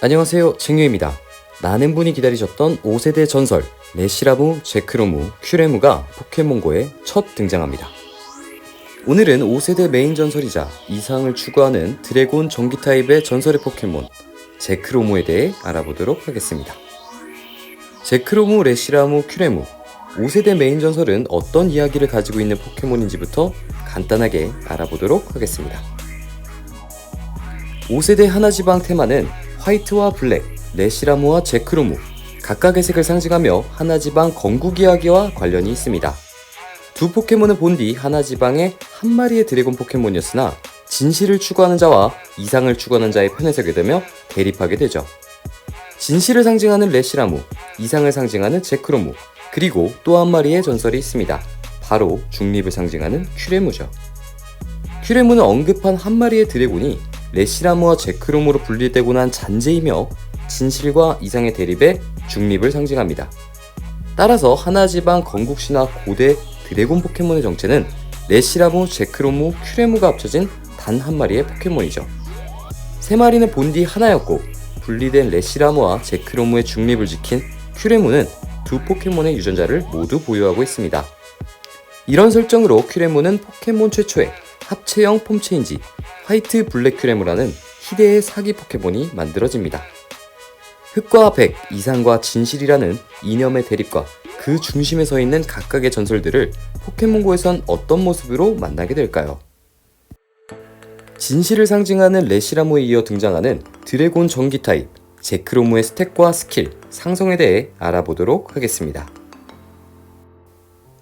안녕하세요, 챙유입니다. 많은 분이 기다리셨던 5세대 전설 레시라무, 제크로무, 큐레무가 포켓몬고에 첫 등장합니다. 오늘은 5세대 메인 전설이자 이상을 추구하는 드래곤 전기 타입의 전설의 포켓몬 제크로무에 대해 알아보도록 하겠습니다. 제크로무, 레시라무, 큐레무 5세대 메인 전설은 어떤 이야기를 가지고 있는 포켓몬인지부터 간단하게 알아보도록 하겠습니다. 5세대 하나지방 테마는 화이트와 블랙, 레시라무와 제크로무 각각의 색을 상징하며 하나지방 건국 이야기와 관련이 있습니다. 두 포켓몬은 본뒤 하나지방의 한 마리의 드래곤 포켓몬이었으나 진실을 추구하는 자와 이상을 추구하는 자의 편에 서게 되며 대립하게 되죠. 진실을 상징하는 레시라무, 이상을 상징하는 제크로무, 그리고 또 한 마리의 전설이 있습니다. 바로 중립을 상징하는 큐레무죠. 큐레무는 언급한 한 마리의 드래곤이 레시라무와 제크롬으로 분리되고 난 잔재이며 진실과 이상의 대립에 중립을 상징합니다. 따라서 하나지방 건국신화 고대 드래곤 포켓몬의 정체는 레시라무, 제크로무, 큐레무가 합쳐진 단 한 마리의 포켓몬이죠. 세 마리는 본디 하나였고 분리된 레시라무와 제크로무의 중립을 지킨 큐레무는 두 포켓몬의 유전자를 모두 보유하고 있습니다. 이런 설정으로 큐레무는 포켓몬 최초의 합체형 폼체인지 화이트 블랙 큐레무라는 희대의 사기 포켓몬이 만들어집니다. 흑과 백, 이상과 진실이라는 이념의 대립과 그 중심에 서 있는 각각의 전설들을 포켓몬고에선 어떤 모습으로 만나게 될까요? 진실을 상징하는 레시라무에 이어 등장하는 드래곤 전기 타입, 제크로무의 스택과 스킬, 상성에 대해 알아보도록 하겠습니다.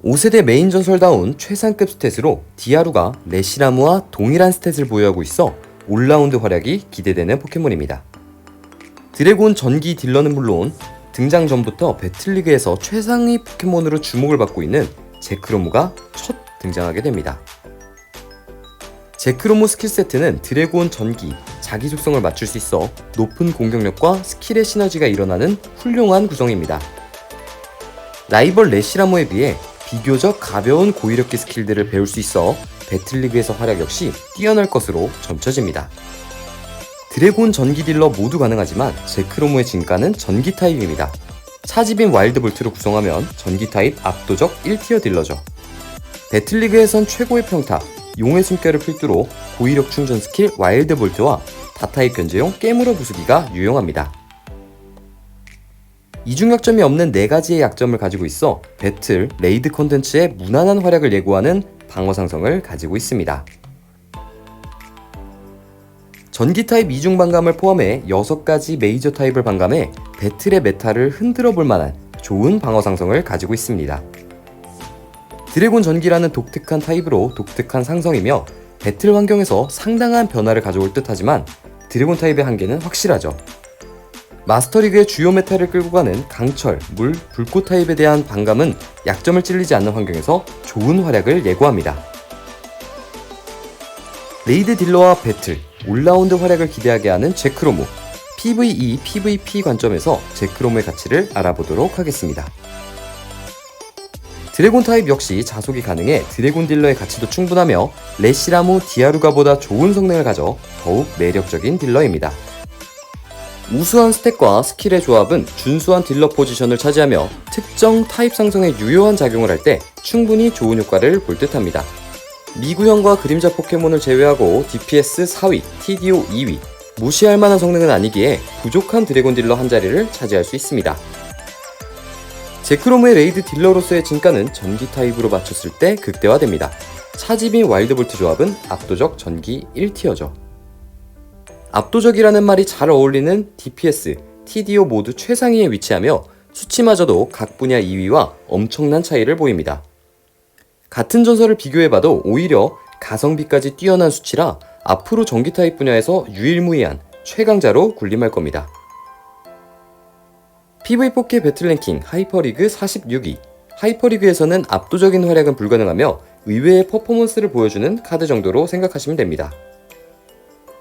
5세대 메인 전설다운 최상급 스탯으로 디아루가 레시라무와 동일한 스탯을 보유하고 있어 올라운드 활약이 기대되는 포켓몬입니다. 드래곤 전기 딜러는 물론 등장 전부터 배틀리그에서 최상위 포켓몬으로 주목을 받고 있는 제크로무가 첫 등장하게 됩니다. 제크로무 스킬 세트는 드래곤 전기, 자기 속성을 맞출 수 있어 높은 공격력과 스킬의 시너지가 일어나는 훌륭한 구성입니다. 라이벌 레시라모에 비해 비교적 가벼운 고위력기 스킬들을 배울 수 있어 배틀리그에서 활약 역시 뛰어날 것으로 점쳐집니다. 드래곤 전기 딜러 모두 가능하지만 제크로무의 진가는 전기 타입입니다. 차지빈 와일드볼트로 구성하면 전기 타입 압도적 1티어 딜러죠. 배틀리그에선 최고의 평타, 용의 숨결을 필두로 고위력 충전 스킬 와일드볼트와 다타입 견제용 깨물어 부수기가 유용합니다. 이중 약점이 없는 4가지의 약점을 가지고 있어 배틀, 레이드 콘텐츠의 무난한 활약을 예고하는 방어 상성을 가지고 있습니다. 전기 타입 이중 반감을 포함해 6가지 메이저 타입을 반감해 배틀의 메타를 흔들어 볼 만한 좋은 방어 상성을 가지고 있습니다. 드래곤 전기라는 독특한 타입으로 독특한 상성이며 배틀 환경에서 상당한 변화를 가져올 듯 하지만 드래곤 타입의 한계는 확실하죠. 마스터리그의 주요 메타를 끌고 가는 강철, 물, 불꽃 타입에 대한 반감은 약점을 찔리지 않는 환경에서 좋은 활약을 예고합니다. 레이드 딜러와 배틀, 올라운드 활약을 기대하게 하는 제크로무, PVE, PVP 관점에서 제크로무의 가치를 알아보도록 하겠습니다. 드래곤 타입 역시 자속이 가능해 드래곤 딜러의 가치도 충분하며 레시라무 디아루가보다 좋은 성능을 가져 더욱 매력적인 딜러입니다. 우수한 스택과 스킬의 조합은 준수한 딜러 포지션을 차지하며 특정 타입 상성에 유효한 작용을 할 때 충분히 좋은 효과를 볼 듯합니다. 미구형과 그림자 포켓몬을 제외하고 DPS 4위, TDO 2위, 무시할 만한 성능은 아니기에 부족한 드래곤 딜러 한 자리를 차지할 수 있습니다. 제크로무의 레이드 딜러로서의 진가는 전기 타입으로 맞췄을 때 극대화됩니다. 차지빈 와일드볼트 조합은 압도적 전기 1티어죠. 압도적이라는 말이 잘 어울리는 DPS, TDO 모두 최상위에 위치하며 수치마저도 각 분야 2위와 엄청난 차이를 보입니다. 같은 전설을 비교해봐도 오히려 가성비까지 뛰어난 수치라 앞으로 전기 타입 분야에서 유일무이한 최강자로 군림할 겁니다. PV4K 배틀랭킹 하이퍼리그 46위 하이퍼리그에서는 압도적인 활약은 불가능하며 의외의 퍼포먼스를 보여주는 카드 정도로 생각하시면 됩니다.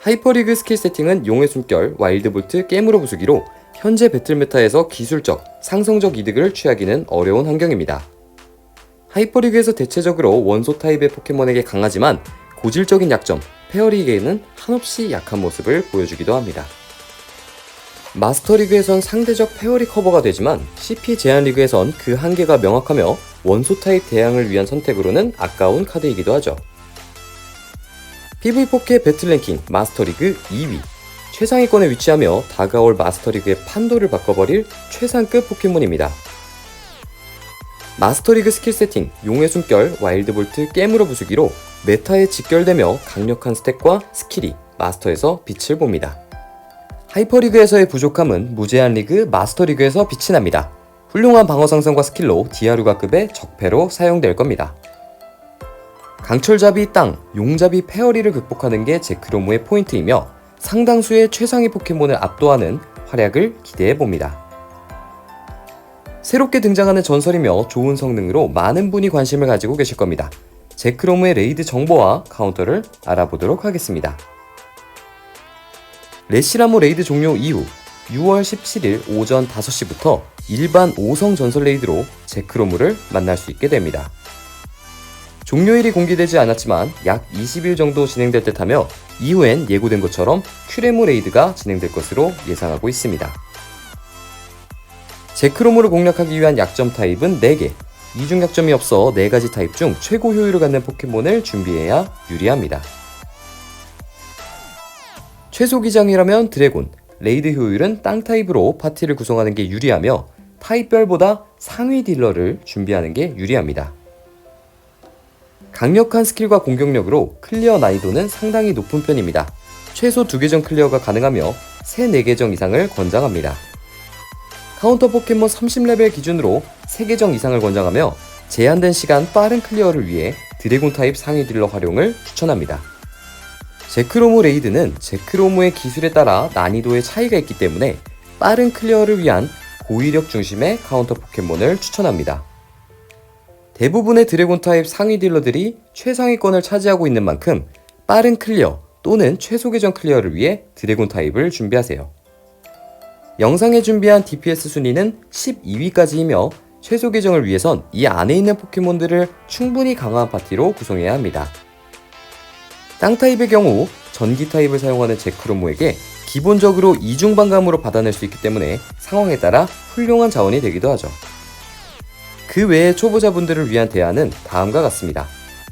하이퍼리그 스킬 세팅은 용의 숨결, 와일드볼트, 깨물어 부수기로 현재 배틀 메타에서 기술적, 상성적 이득을 취하기는 어려운 환경입니다. 하이퍼리그에서 대체적으로 원소 타입의 포켓몬에게 강하지만 고질적인 약점, 페어리그에는 한없이 약한 모습을 보여주기도 합니다. 마스터리그에선 상대적 페어리 커버가 되지만 CP 제한리그에선 그 한계가 명확하며 원소 타입 대항을 위한 선택으로는 아까운 카드이기도 하죠. PV4K 배틀랭킹 마스터리그 2위 최상위권에 위치하며 다가올 마스터리그의 판도를 바꿔버릴 최상급 포켓몬입니다. 마스터리그 스킬 세팅, 용의 숨결, 와일드볼트, 깨물어 부수기로 메타에 직결되며 강력한 스택과 스킬이 마스터에서 빛을 봅니다. 하이퍼리그에서의 부족함은 무제한 리그 마스터리그에서 빛이 납니다. 훌륭한 방어 상승과 스킬로 디아루가급의 적패로 사용될 겁니다. 강철잡이 땅, 용잡이 페어리를 극복하는 게 제크로무의 포인트이며 상당수의 최상위 포켓몬을 압도하는 활약을 기대해 봅니다. 새롭게 등장하는 전설이며 좋은 성능으로 많은 분이 관심을 가지고 계실 겁니다. 제크로무의 레이드 정보와 카운터를 알아보도록 하겠습니다. 레시라모 레이드 종료 이후 6월 17일 오전 5시부터 일반 5성 전설 레이드로 제크로무를 만날 수 있게 됩니다. 종료일이 공개되지 않았지만 약 20일 정도 진행될 듯 하며 이후엔 예고된 것처럼 큐레무 레이드가 진행될 것으로 예상하고 있습니다. 제크로무를 공략하기 위한 약점 타입은 4개, 이중 약점이 없어 4가지 타입 중 최고 효율을 갖는 포켓몬을 준비해야 유리합니다. 최소 기장이라면 드래곤, 레이드 효율은 땅 타입으로 파티를 구성하는 게 유리하며 타입별보다 상위 딜러를 준비하는 게 유리합니다. 강력한 스킬과 공격력으로 클리어 난이도는 상당히 높은 편입니다. 최소 2계정 클리어가 가능하며 3, 4계정 이상을 권장합니다. 카운터 포켓몬 30레벨 기준으로 3계정 이상을 권장하며 제한된 시간 빠른 클리어를 위해 드래곤 타입 상위 딜러 활용을 추천합니다. 제크로무 레이드는 제크로무의 기술에 따라 난이도의 차이가 있기 때문에 빠른 클리어를 위한 고위력 중심의 카운터 포켓몬을 추천합니다. 대부분의 드래곤 타입 상위 딜러들이 최상위권을 차지하고 있는 만큼 빠른 클리어 또는 최소 계정 클리어를 위해 드래곤 타입을 준비하세요. 영상에 준비한 DPS 순위는 12위까지이며 최소 계정을 위해선 이 안에 있는 포켓몬들을 충분히 강한 파티로 구성해야 합니다. 땅 타입의 경우 전기 타입을 사용하는 제크로모에게 기본적으로 이중 반감으로 받아낼 수 있기 때문에 상황에 따라 훌륭한 자원이 되기도 하죠. 그 외에 초보자분들을 위한 대안은 다음과 같습니다.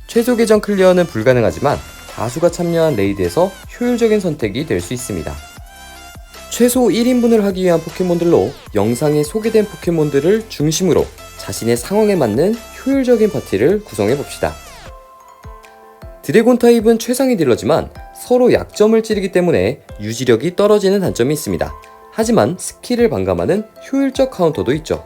최소 계정 클리어는 불가능하지만 다수가 참여한 레이드에서 효율적인 선택이 될 수 있습니다. 최소 1인분을 하기 위한 포켓몬들로 영상에 소개된 포켓몬들을 중심으로 자신의 상황에 맞는 효율적인 파티를 구성해 봅시다. 드래곤 타입은 최상위 딜러지만 서로 약점을 찌르기 때문에 유지력이 떨어지는 단점이 있습니다. 하지만 스킬을 반감하는 효율적 카운터도 있죠.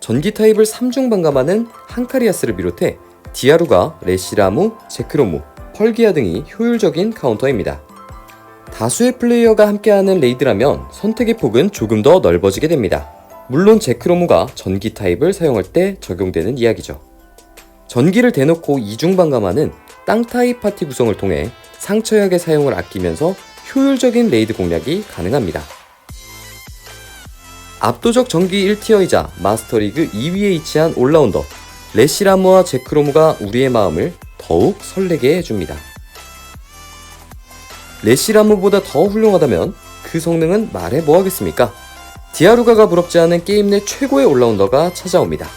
전기 타입을 3중 반감하는 한카리아스를 비롯해 디아루가 레시라무, 제크로무, 펄기아 등이 효율적인 카운터입니다. 다수의 플레이어가 함께하는 레이드라면 선택의 폭은 조금 더 넓어지게 됩니다. 물론 제크로무가 전기 타입을 사용할 때 적용되는 이야기죠. 전기를 대놓고 이중 반감하는 땅 타입 파티 구성을 통해 상처약의 사용을 아끼면서 효율적인 레이드 공략이 가능합니다. 압도적 전기 1티어이자 마스터리그 2위에 위치한 올라운더 레시라무와 제크로무가 우리의 마음을 더욱 설레게 해줍니다. 레시라무보다 더 훌륭하다면 그 성능은 말해 뭐하겠습니까? 디아루가가 부럽지 않은 게임 내 최고의 올라운더가 찾아옵니다.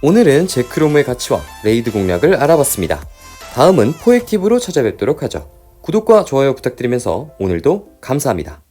오늘은 제크로무의 가치와 레이드 공략을 알아봤습니다. 다음은 포액티브로 찾아뵙도록 하죠. 구독과 좋아요 부탁드리면서 오늘도 감사합니다.